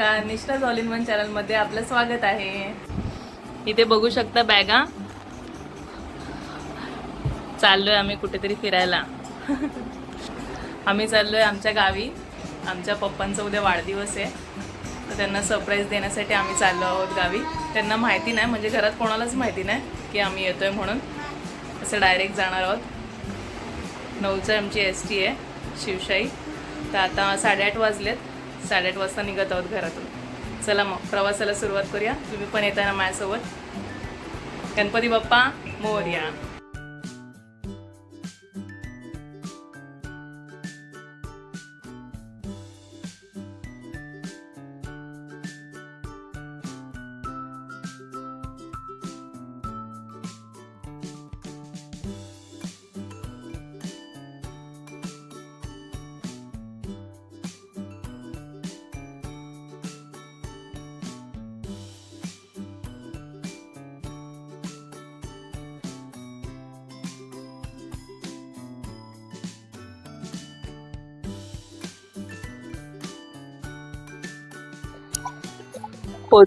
नमस्कार निष्ठा all in one चॅनलमध्ये आपलं स्वागत आहे. इथे बघू शकता बॅगा. चाललोय आम्ही कुठेतरी फिरायला. आम्ही चाललोय आमच्या गावी. आमच्या पप्पांचा उद्या वाढदिवस आहे. तर त्यांना सरप्राईज देण्यासाठी आम्ही चाललो आहोत गावी. त्यांना माहिती नाही म्हणजे घरात कोणालाच माहिती नाही की आम्ही येतोय म्हणून. असं डायरेक्ट जाणार आहोत. नऊचं आमची एस टी आहे शिवशाही. तर आता साडेआठ वाजलेत. साडेआठ वाजता निघत आहोत घरातून. चला मग प्रवासाला सुरुवात करूया. तुम्ही पण येताना माझ्यासोबत. गणपती बाप्पा मोरया.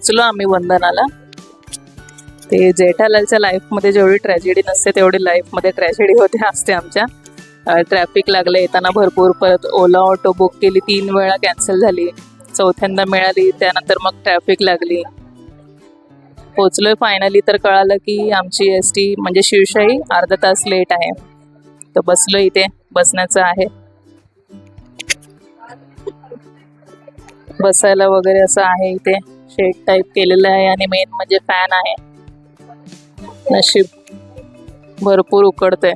पोचलो आम्ही वंदनाला. ते जेठालालच्या लाईफमध्ये जेवढी ट्रॅजेडी नसते तेवढी लाईफमध्ये ट्रॅजेडी होते असते आमच्या. ट्रॅफिक लागलं येताना भरपूर परत ओला ऑटो बुक केली तीन वेळा कॅन्सल झाली. चौथ्यांदा मिळाली त्यानंतर मग ट्रॅफिक लागली. पोचलोय फायनली तर कळालं की आमची एस टी म्हणजे शिवशाही अर्धा तास लेट आहे. तर बसलो इथे बसण्याचं आहे. बसायला वगैरे असं आहे इथे. शेड टाईप केलेलं आहे आणि मेन म्हणजे फॅन आहे. नशीब. भरपूर उकडते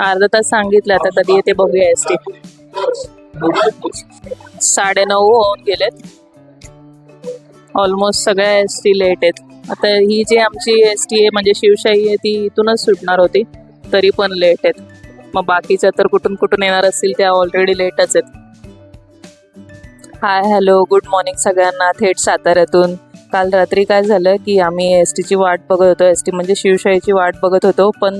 अर्धा तास सांगितलं आता कधी येते बघूया एस टी साडे नऊ होऊन गेलेत. ऑलमोस्ट सगळ्या एस टी लेट आहेत. आता ही जी आमची एस टी आहे म्हणजे शिवशाही आहे ती इथूनच सुटणार होती. तरी पण लेट आहेत. मग बाकीच्या तर कुठून कुठून येणार असतील त्या ऑलरेडी लेटच आहेत. हाय हॅलो गुड मॉर्निंग सगळ्यांना. थेट साताऱ्यातून. काल रात्री काय झालं की आम्ही एस टीची वाट बघत होतो. एस टी म्हणजे शिवशाहीची वाट बघत होतो पण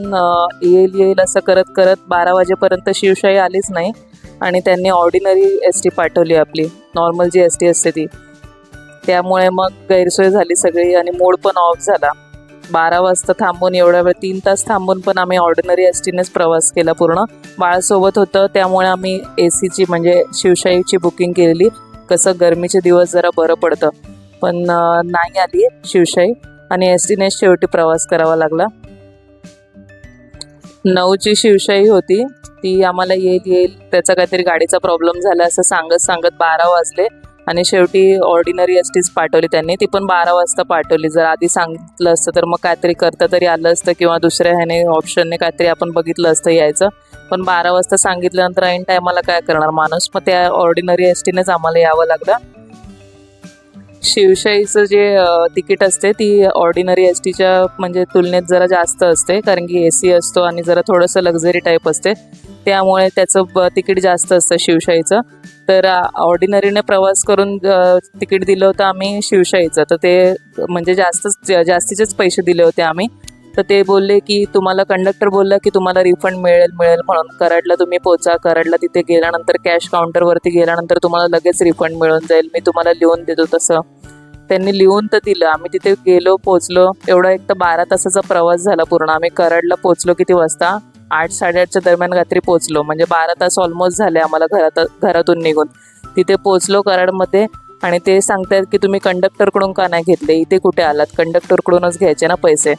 येईल येईल असं करत करत बारा वाजेपर्यंत शिवशाही आलीच नाही आणि त्यांनी ऑर्डिनरी एस टी पाठवली आपली. नॉर्मल जी एस टी असते ती. त्यामुळे मग गैरसोय झाली सगळी आणि मूड पण ऑफ झाला. बारा वाजता थांबून एवढ्या वेळ तीन तास थांबून पण आम्ही ऑर्डिनरी एस टीनेच प्रवास केला पूर्ण. बाळासोबत होतं त्यामुळे आम्ही ए सीची म्हणजे शिवशाहीची बुकिंग केलेली. कसं गरमीचे दिवस जरा बरं पडतं. पण नाही आली शिवशाही आणि एस टीने शेवटी प्रवास करावा लागला. नऊची शिवशाही होती. ती आम्हाला येईल येईल. त्याचा काहीतरी गाडीचा प्रॉब्लेम झाला असं सांगत सांगत बारा वाजले. आणि शेवटी ऑर्डिनरी एस टीच पाठवली त्यांनी. ती पण बारा वाजता पाठवली. जर आधी सांगितलं असतं तर मग काहीतरी करता तरी आलं असतं किंवा दुसऱ्या ह्याने ऑप्शनने काहीतरी आपण बघितलं असतं यायचं. पण बारा वाजता सांगितल्यानंतर ऐन टायमाला काय करणार माणूस? मग त्या ऑर्डिनरी एस टीनेच आम्हाला यावं लागलं. शिवशाहीचं जे तिकीट असते ती ऑर्डिनरी एस टीच्या म्हणजे तुलनेत जरा जास्त असते. कारण की ए सी असतो आणि जरा थोडंसं लक्झरी टाईप असते. त्यामुळे त्याचं ब तिकीट जास्त असतं शिवशाहीचं. तर ऑर्डिनरीने प्रवास करून तिकीट दिलं होतं आम्ही शिवशाहीचं. तर ते म्हणजे जास्तच जास्तीचेच पैसे दिले होते आम्ही. तर ते बोलले की तुम्हाला कंडक्टर बोलला की तुम्हाला रिफंड मिळेल मिळेल म्हणून. कराडला तुम्ही पोचा कराडला तिथे गेल्यानंतर कॅश काउंटरवरती गेल्यानंतर तुम्हाला लगेच रिफंड मिळून जाईल. मी तुम्हाला लिहून देतो तसं. त्यांनी लिहून तर दिलं. आम्ही तिथे गेलो पोचलो एवढा एक तर बारा तासाचा प्रवास झाला पूर्ण. आम्ही कराडला पोचलो किती वाजता? आठ साडेआठच्या दरम्यान रात्री पोचलो म्हणजे बारा तास ऑलमोस्ट झाले आम्हाला घरात घरातून निघून. तिथे पोचलो कराडमध्ये आणि ते सांगतायत की तुम्ही कंडक्टरकडून का नाही घेतले? इथे कुठे आलात? कंडक्टरकडूनच घ्यायचे ना पैसे.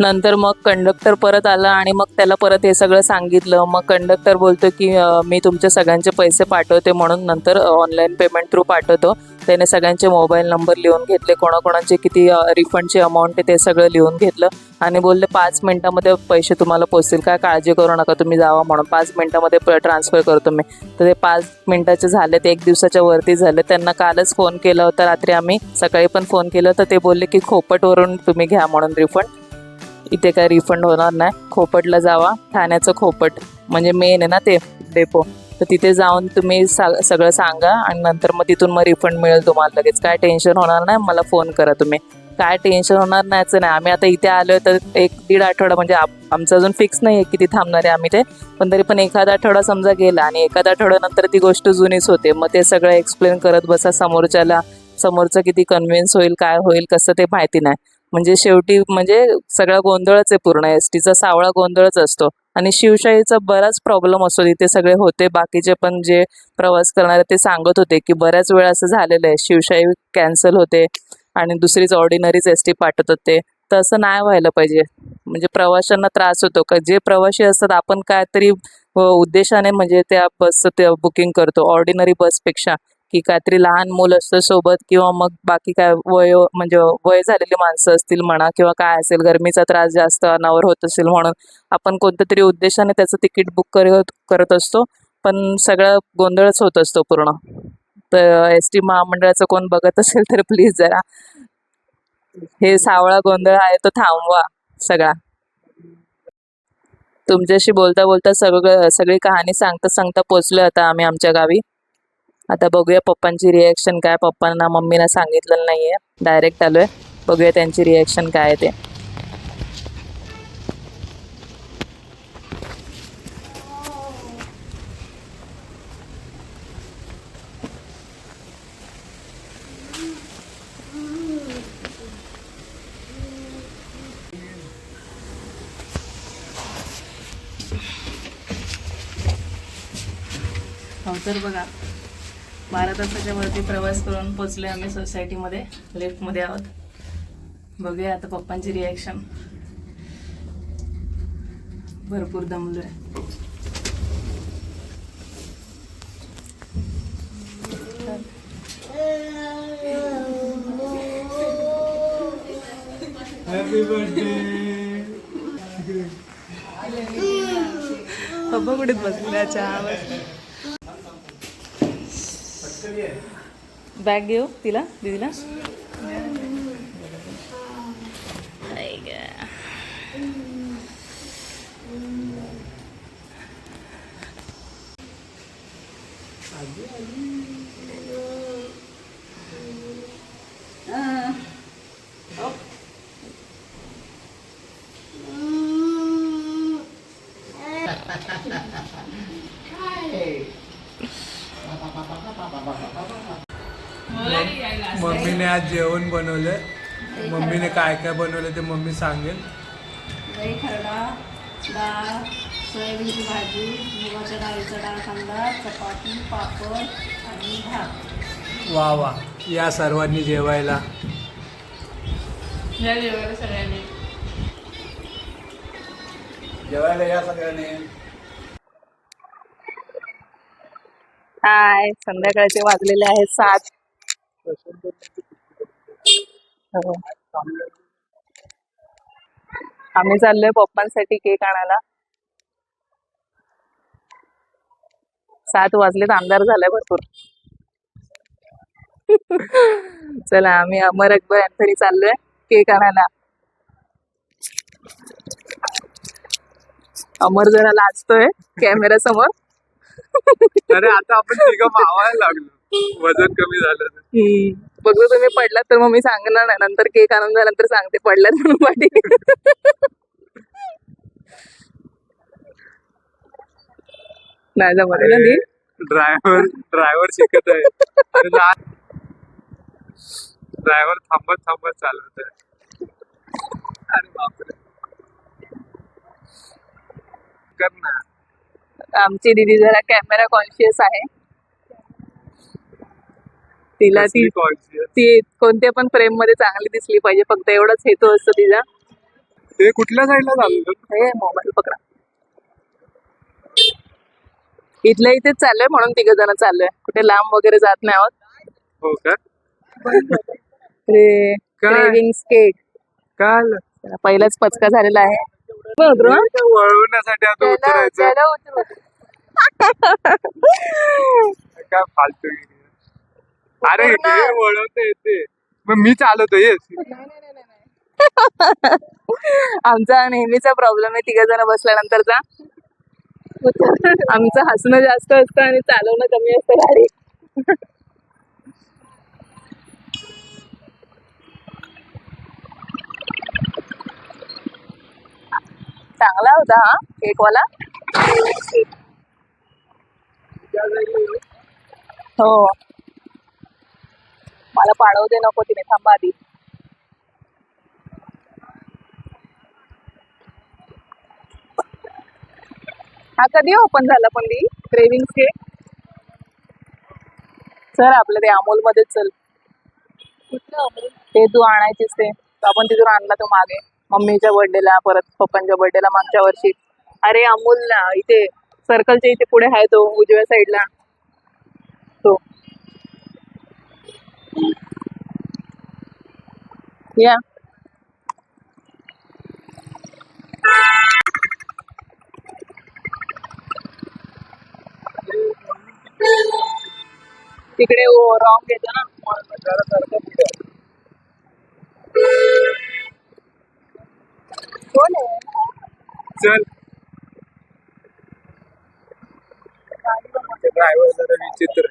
नंतर मग कंडक्टर परत आला आणि मग त्याला परत हे सगळं सांगितलं. मग कंडक्टर बोलतो की मी तुमच्या सगळ्यांचे पैसे पाठवते म्हणून नंतर ऑनलाईन पेमेंट थ्रू पाठवतो. त्याने सगळ्यांचे मोबाईल नंबर लिहून घेतले कोणाकोणाचे किती रिफंडचे अमाऊंट आहे ते सगळं लिहून घेतलं. आणि बोलले पाच मिनिटामध्ये पैसे तुम्हाला पोचतील काय काळजी करू नका तुम्ही जावा म्हणून. पाच मिनिटामध्ये ट्रान्सफर करतो मी तर ते पाच मिनिटाचे झाले ते एक दिवसाच्या वरती झाले. त्यांना कालच फोन केला होता रात्री आम्ही सकाळी पण फोन केलं तर ते बोलले की खोपटवरून तुम्ही घ्या म्हणून रिफंड इथे काय रिफंड होणार नाही. खोपटला जावा. ठाण्याचं खोपट. म्हणजे मेन आहे ना ते डेपो तर तिथे जाऊन तुम्ही सा सगळं सांगा आणि नंतर मग तिथून मग रिफंड मिळेल तुम्हाला लगेच. काय टेन्शन होणार नाही मला फोन करा तुम्ही. काय टेन्शन होणार नाहीच नाही. आम्ही आता इथे आलो तर एक दीड आठवडा म्हणजे आमचं अजून फिक्स नाही आहे किती थांबणार आहे आम्ही ते. पण तरी पण एखादा आठवडा समजा गेला आणि एखादा आठवड्यानंतर ती गोष्ट जुनीच होते. मग ते सगळं एक्सप्लेन करत बसा समोरच्याला समोरचं किती कन्व्हिन्स होईल काय होईल कसं ते माहिती नाही. म्हणजे शेवटी म्हणजे सगळा गोंधळच आहे पूर्ण. एस टीचा सावळा गोंधळच असतो. आणि शिवशाहीचा बराच प्रॉब्लेम असतो. तिथे सगळे होते. बाकीचे पण जे प्रवास करणारे ते सांगत होते की बऱ्याच वेळा असं झालेलं आहे. शिवशाही कॅन्सल होते आणि दुसरीच ऑर्डिनरीच एस टी पाठवत होते तर असं नाही व्हायला पाहिजे. म्हणजे प्रवाशांना त्रास होतो. का जे प्रवासी असतात आपण काहीतरी उद्देशाने म्हणजे त्या बसचं ते बुकिंग करतो. ऑर्डिनरी बसपेक्षा की काहीतरी लहान मूल असतं सोबत किंवा मग बाकी काय वय म्हणजे वय झालेली माणसं असतील म्हणा किंवा काय असेल गरमीचा त्रास जास्त अनावर होत असेल म्हणून आपण कोणत्या तरी उद्देशाने त्याचं तिकीट बुक करत करत असतो. पण सगळा गोंधळच होत असतो पूर्ण. तर एस टी महामंडळाचं कोण बघत असेल तर प्लीज जरा हे सावळा गोंधळ आहे तो थांबवा सगळा. तुमच्याशी बोलता बोलता सगळं सगळी कहाणी सांगता सांगता पोचलो आता आम्ही आमच्या गावी. आता बघूया पप्पांची रिॲक्शन काय? पप्पांना मम्मीला सांगितलेलं नाहीये. डायरेक्ट आलोय. बघूया त्यांची रिॲक्शन काय आहे ते. हो, तर बघा. बारा तासाच्या वरती प्रवास करून पोचले आम्ही सोसायटीमध्ये लिफ्टमध्ये आहोत. बघूया आता पप्पांची रिॲक्शन भरपूर दमलोय. बर्थडे पप्पा कुठेच बसले? चहा बॅग घेऊ तिला दिदीला? आज जेवण बनवलं मम्मीने काय काय बनवलं ते मम्मी सांगेल. दही खरडा डाळ सोयाबीनची भाजी मुगाच्या डाळीचा डाळ कांदा चपाती पापड आणि भात. वा वा. या सर्वांनी जेवायला. या जेवायला सगळ्यांनी. जेवायला या सगळ्यांनी. हाय संध्याकाळचे वाजलेले आहेत सात. हो. आम्ही चाललोय पप्पांसाठी केक आणायला. सात वाजलेत अंधार झालाय भरपूर. चला आम्ही अमर अकबर यांतरी चाललोय केक आणायला. अमर जरा लाजतोय कॅमेरा समोर अरे आता आपण तिघ मावायला लागलो. वजन कमी झालं. हम्म. बघू तुम्ही पडलात तर मग मी सांगणार नाही. नंतर केक आणून झाल्यानंतर सांगते पडलात म्हणून पाठी. नाही जमत आहे ना ती? ड्रायव्हर ड्रायव्हर शिकत आहे. ड्रायव्हर थांबत थांबत चालवत आहे. अरे बापरे. कर ना. आमची दीदी जरा कॅमेरा कॉन्शियस आहे. तिला ती. ती कोणत्या पण फ्रेममध्ये चांगली दिसली पाहिजे फक्त एवढाच हेतू असतो तिचा ते कुठल्या साईडला चाललं हे मोबाईल पकडा. इथल्या इथेच चाललोय म्हणून तिघ जण चाललोय. कुठे लांब वगैरे जात नाही आहोत. हो? Cravings cake. काल पहिलाच पचका झालेला आहे. वळवण्यासाठी आता उतरायचं. फालतू अरे हे येते. मग मी चालवतो येस. आमचा नेहमीचा प्रॉब्लेम आहे तिघ जण बसल्यानंतरचा आमचं हसणं जास्त असतं आणि चालवणं कमी असतं गाडी चांगला होता हा केकवाला? हो. मला पाडवू दे नको तिने थांबा आधी. हा कधी ओपन झाला पण ती? क्रेविंग्स केक चल आपलं ते अमोलमध्ये चल ते तू आणायचीस ते. तो आपण तिथून आणला तो मागे. मम्मीच्या बर्थडेला परत पप्पांच्या बर्थडेला मागच्या वर्षी. अरे अमोल ना इथे सर्कलच्या इथे पुढे आहे तो उजव्या साईडला तो. या तिकडे रॉंग येतो ना कोण आहे चल ड्रायव्हर जरा विचित्र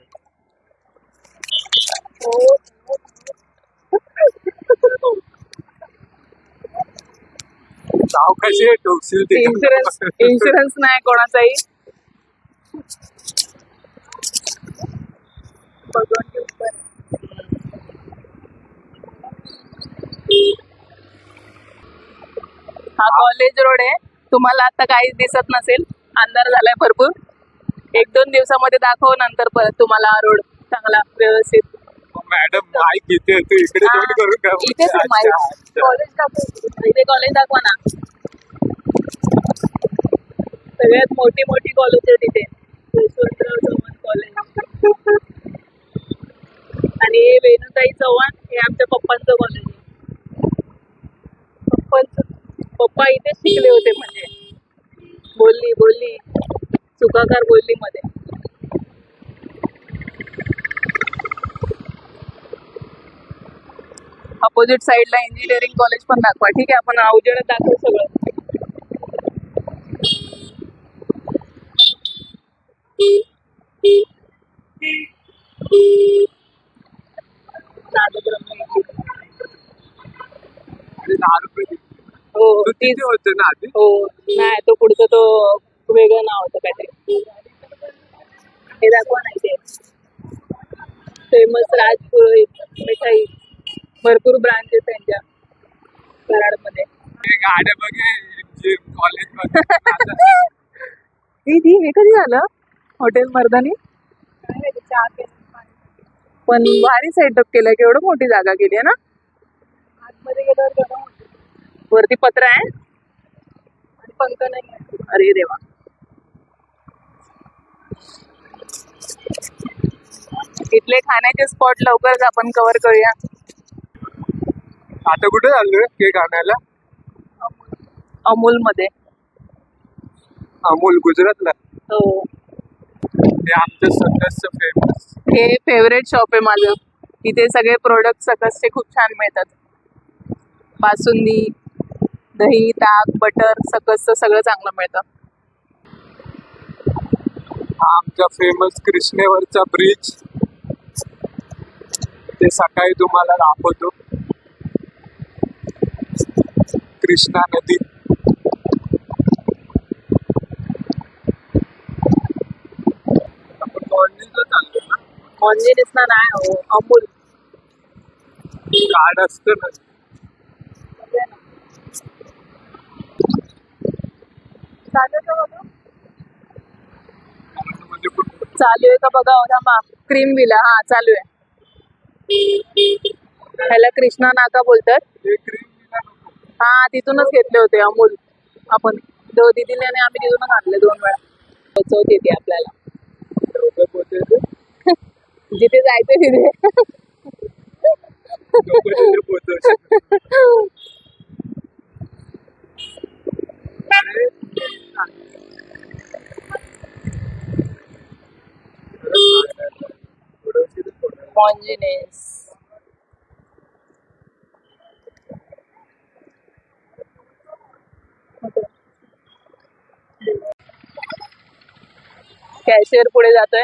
ठोकशील ते इन्शुरन्स इन्शुरन्स नाही कोणाचाही. हा कॉलेज रोड आहे. तुम्हाला आता काहीच दिसत नसेल. अंधार झालाय भरपूर. एक दोन दिवसामध्ये दाखव नंतर परत तुम्हाला हा रोड चांगला व्यवस्थित. मॅडम माईक इथे तू इकडे हा, करून माईक. अच्छा. कॉलेज दाखव इथे कॉलेज दाखवा ना. सगळ्यात मोठी मोठी कॉलेज आहे तिथे यशवंतराव चव्हाण कॉलेज आणि हे वेणुताई चव्हाण हे आमच्या पप्पांचं कॉलेज आहे. पप्पांचं? पप्पा इथेच शिकले होते म्हणजे. बोलली बोलली. सुकाकार बोलली मध्ये अपोजिट साईडला इंजिनिअरिंग कॉलेज पण दाखवा. ठीक आहे आपण अवजड दाखवू सगळं. दहा रुपये दे. हो तू तीच. तिथे होतं ना आधी? हो नाही तो पुढचं तो वेगळं नाव होतं काहीतरी. हे दाखवा नाही ते फेमस राज पुरोहित मिठाई. भरपूर ब्रांचेस त्यांच्या. कराडमध्ये. ते गाड्या बघे कॉलेजमध्ये. ती ती हे कधी झालं? हॉटेल मर्दानी? पण भारी सेटअप केलंय केवढं मोठी जागा केली आहे ना. वरती पत्र आहे? आणि पंख नाही अरे देवा. इथले खाण्याचे स्पॉट लवकरच आपण कव्हर करूया. आता कुठे चाललोय केक आणायला? अमूल मध्ये अमोल गुजरातला. हो. हे आमचं फेमस हे फेवरेट शॉप आहे माझं. इथे सगळे प्रोडक्ट सकसचे खूप छान मिळतात. बासुंदी दही ताक बटर सकसचं सगळं चांगलं मिळतं. आमचा फेमस कृष्णेवरचा ब्रिज ते सकाळी तुम्हाला दाखवतो. कृष्णा नदी आपण कॉलनीला चाललो ना ऑनलाईन ना नाही हो. अमूल. कार्ड असतं ना. चालू आहे का बघा? हो, थांबा. क्रीम विला हा चालू आहे. ह्याला कृष्णा नाका बोलतात. हे दिला. हा तिथूनच घेतले होते अमूल. आपण दो दिदीने आणि आम्ही तिथूनच आणले दोन वेळा. पोचवते येते आपल्याला. जिथे जायचं तिथे. लवकर तिथे कॅशियर पुढे जातोय.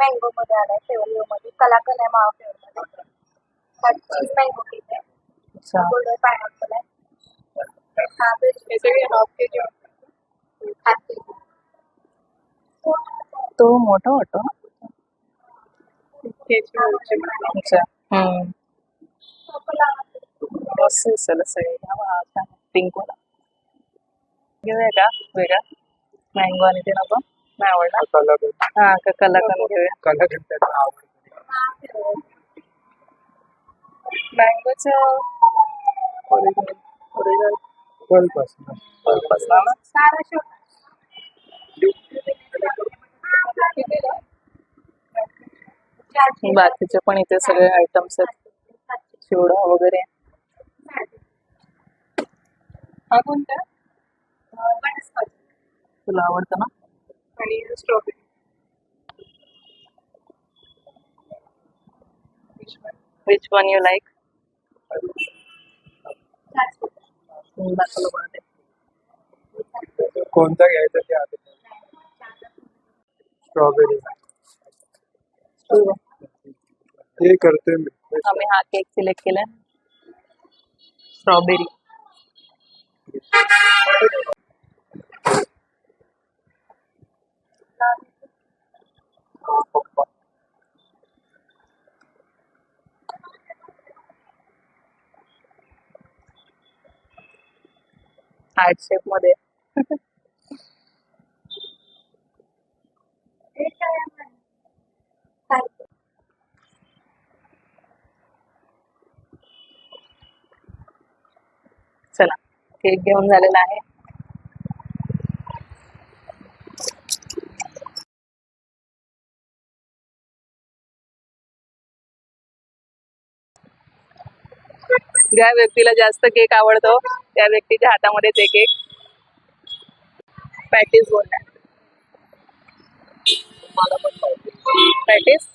मँगो मध्ये आलाय फ्लेवर मध्ये. कलाकन आहे मावा फ्लेवर मध्ये. चीज मँगो केक आहे. गोल्डन पायनॅपल आहे हा हे सगळे हाफ के जी हाफ के जी तो मोठा वाटतो ना? अच्छा. हम्म. मस्त दिसेल सगळे पिंक वाला घेऊया का? वेगळा? मँगो आणि ते नको नाही आवडला कलर हा का कलाकंद घेऊया कलर त्याचा आवडतो मँगोच ओरिजिनल ओरिजिनल पल्पासून सारा शेवट बाकीचे पण इथे सगळे आयटम्स आहेत. चिवडा वगैरे. हा कोणता? तुला आवडतं ना? आणि strawberry which one you like दाखवलं मला ते कोणता घ्यायचा ते आता स्ट्रॉबेरी हे करतोय मी. आम्ही हा केक सिलेक्ट केलाय. स्ट्रॉबेरी हार्ट शेपमध्ये. चला केक घेऊन झालेला आहे. ज्या व्यक्तीला जास्त केक आवडतो त्या व्यक्तीच्या हातामध्ये ते केक पॅटीस बोलणार पॅटीस?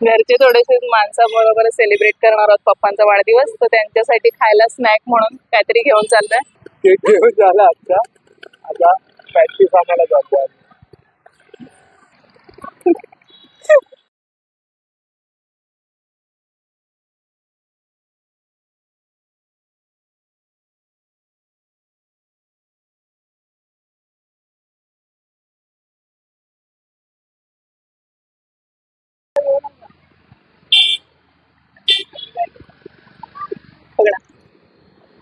घरचे थोडेसे माणसाबरोबर सेलिब्रेट करणार आहोत पप्पांचा वाढदिवस तर त्यांच्यासाठी खायला स्नॅक म्हणून काहीतरी घेऊन चाललोय. केक घेऊन झाला आजचा. आता पॅटीस आम्हाला जातो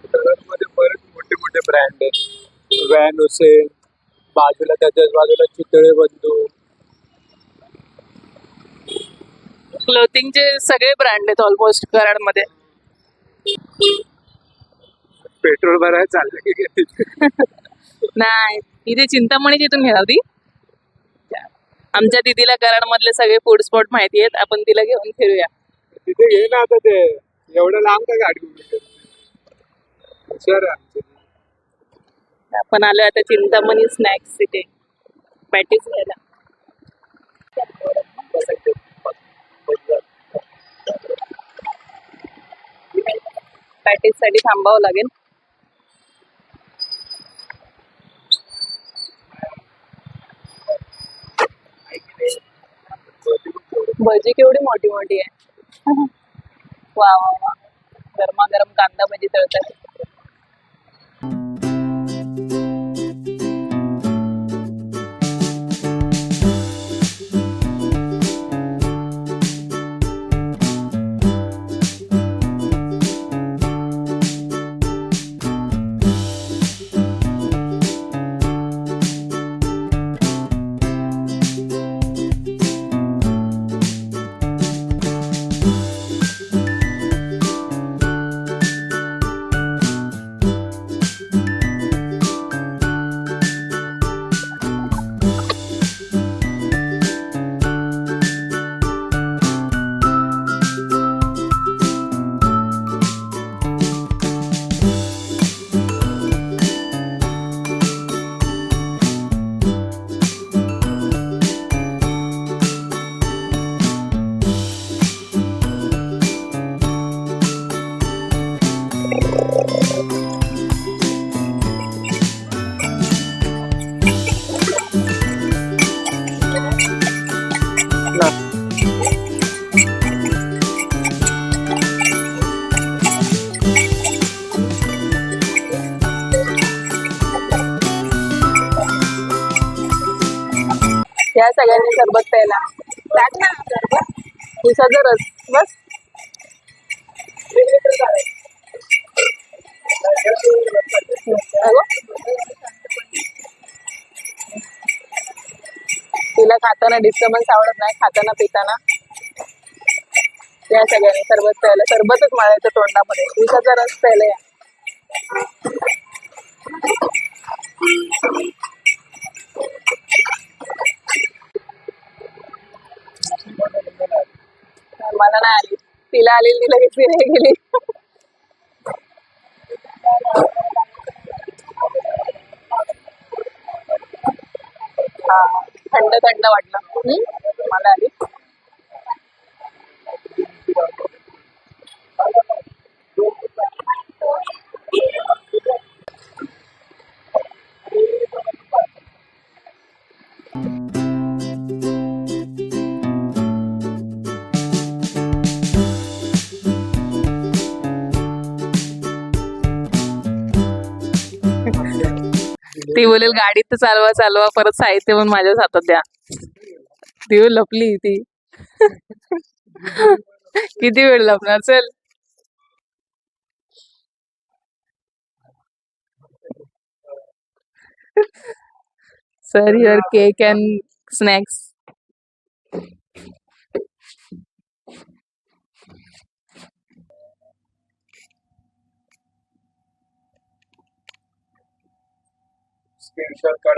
बघा मध्ये बरेच मोठे मोठे ब्रँड आहेत व्हॅन हुसेन बाजूला त्याच्याच बाजूला चितळे बंधू क्लोथिंगचे सगळे ब्रँड आहेत ऑलमोस्ट कराडमध्ये पेट्रोल भरायला चाललं की काय? नाही इथे चिंतामणी जिथून घेणार ती आमच्या दिदीला कराडमधले सगळे फूड स्पॉट माहिती आहेत आपण तिला घेऊन फिरूया तिथे घे ना आता ते एवढं लांब का गाडी? हुशार आहे आमचे. आपण आलो आता चिंतामणी स्नॅक्स इथे पॅटीस घ्यायला. पॅटीससाठी थांबावं लागेल. भजी केवढी मोठी मोठी आहे. वा वा वा. गरमागरम कांदा भजी तळतात. सगळ्यांनी सरबत प्यायला. टाक ना सरबत. उसाचा रस. बस. तिला खाताना डिस्टर्बन्स आवडत नाही खाताना पिताना. या सगळ्यांनी सरबत प्यायला. सरबतच मारायचं तोंडामध्ये. उसाचा रस प्यायला या. आली तिला आलेली ती लगेच फिरायला गेली. हा थंड थंड वाटलं. ती बोलेल गाडी तर चालवा चालवा परत साहित्य पण माझ्याच हातात द्या. ती लपली ती. किती वेळ लपणार चल. Sir your cake and snacks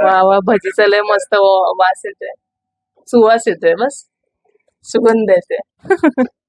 वा वा भजीचा लय मस्त वास येतोय. सुवास येतोय बस. सुगंध येते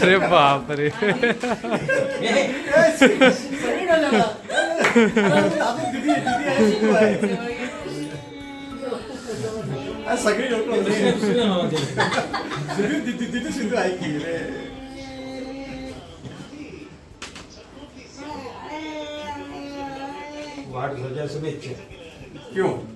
अरे बाप रे सगळी लोक तिथे सिंधू ऐकली रे वाढ शुभेच्छा क्यों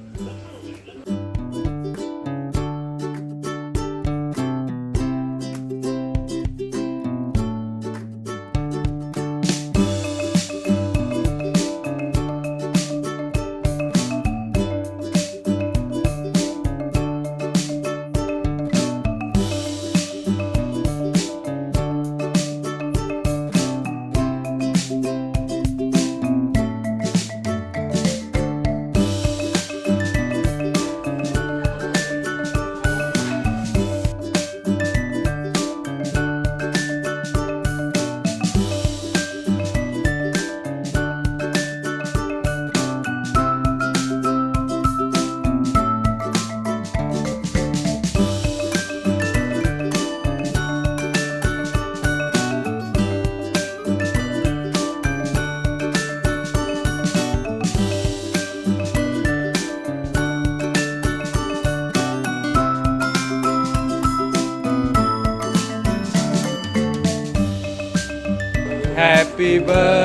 Happy birthday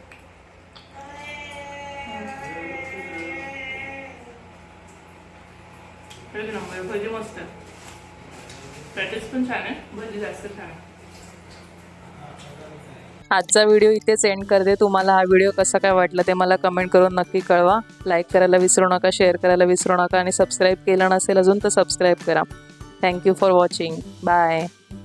पण छान आहे. भजी जास्त छान आहे. आजचा व्हिडिओ इथेच एंड करते. तुम्हाला हा व्हिडिओ कसा काय वाटला ते मला कमेंट करून नक्की कळवा. लाईक करायला विसरू नका शेअर करायला विसरू नका आणि सबस्क्राईब केलं नसेल अजून तर सबस्क्राईब करा. Thank you for watching bye